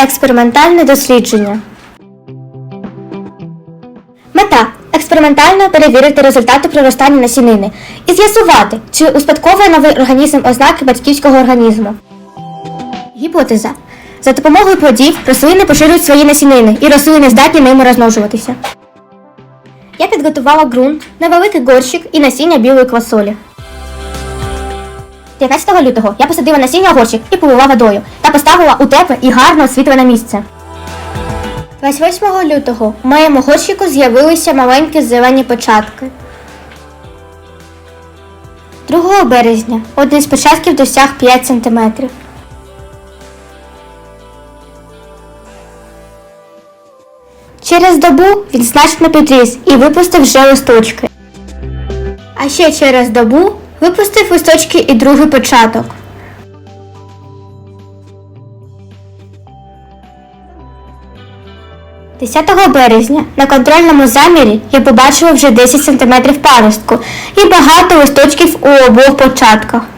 Експериментальне дослідження. Мета експериментально перевірити результати проростання насінини і з'ясувати, чи успадковує новий організм ознаки батьківського організму. Гіпотеза. За допомогою плодів рослини поширюють свої насінини, і рослини здатні ними розмножуватися. Я підготувала ґрунт, невеликий горщик і насіння білої квасолі. 19 лютого я посадила насіння горщик і полила водою та поставила у тепле і гарно освітлене місце. 28 лютого в моєму горщику з'явилися маленькі зелені початки. 2 березня один з початків досяг 5 см. Через добу він значно підріс і випустив вже листочки. А ще через добу випустив листочки і другий початок. – 10 березня на контрольному замірі я побачила вже 10 см паростку і багато листочків у обох початках. –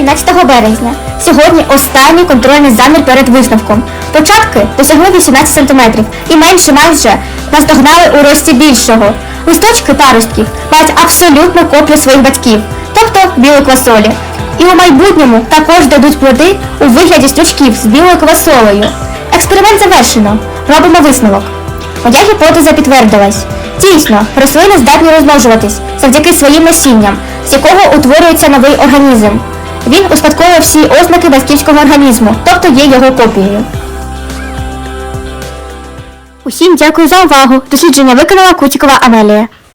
17 березня. Сьогодні останній контрольний замір перед висновком. Початки досягли 18 см і менше майже наздогнали у рості більшого. Листочки паростків мають абсолютну копію своїх батьків, тобто білої квасолі. І у майбутньому також дадуть плоди у вигляді стручків з білою квасолею. Експеримент завершено. Робимо висновок. Моя гіпотеза підтвердилась. Дійсно, рослини здатні розмножуватись завдяки своїм насінням, з якого утворюється новий організм. Він успадковує всі ознаки батьківського організму, тобто є його копією. Усім дякую за увагу. Дослідження виконала Кутікова Амелія.